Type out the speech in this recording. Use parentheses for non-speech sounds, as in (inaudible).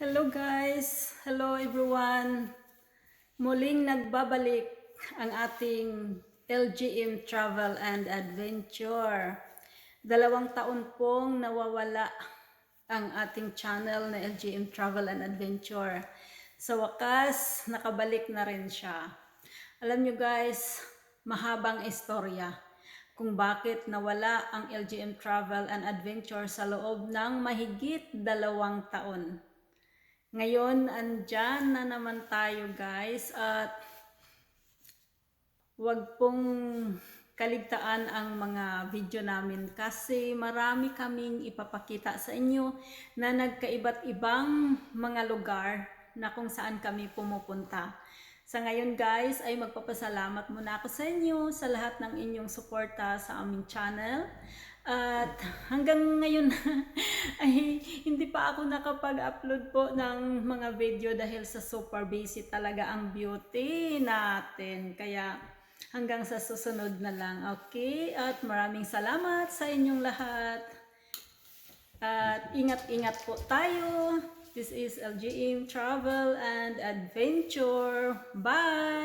Hello guys! Hello everyone! Muling nagbabalik ang ating LGM Travel and Adventure. Dalawang taon pong nawawala ang ating channel na LGM Travel and Adventure. Sa wakas, nakabalik na rin siya. Alam nyo guys, mahabang istorya kung bakit nawala ang LGM Travel and Adventure sa loob ng mahigit dalawang taon. Ngayon, andyan na naman tayo guys at wag pong kaligtaan ang mga video namin kasi marami kaming ipapakita sa inyo na nagkaiba't ibang mga lugar na kung saan kami pumupunta. Sa ngayon guys ay magpapasalamat muna ako sa inyo sa lahat ng inyong suporta sa aming channel. At hanggang ngayon (laughs) ay hindi pa ako nakapag-upload po ng mga video dahil sa super busy talaga ang beauty natin. Kaya hanggang sa susunod na lang. Okay? At maraming salamat sa inyong lahat. At ingat-ingat po tayo. This is LGM Travel and Adventure. Bye!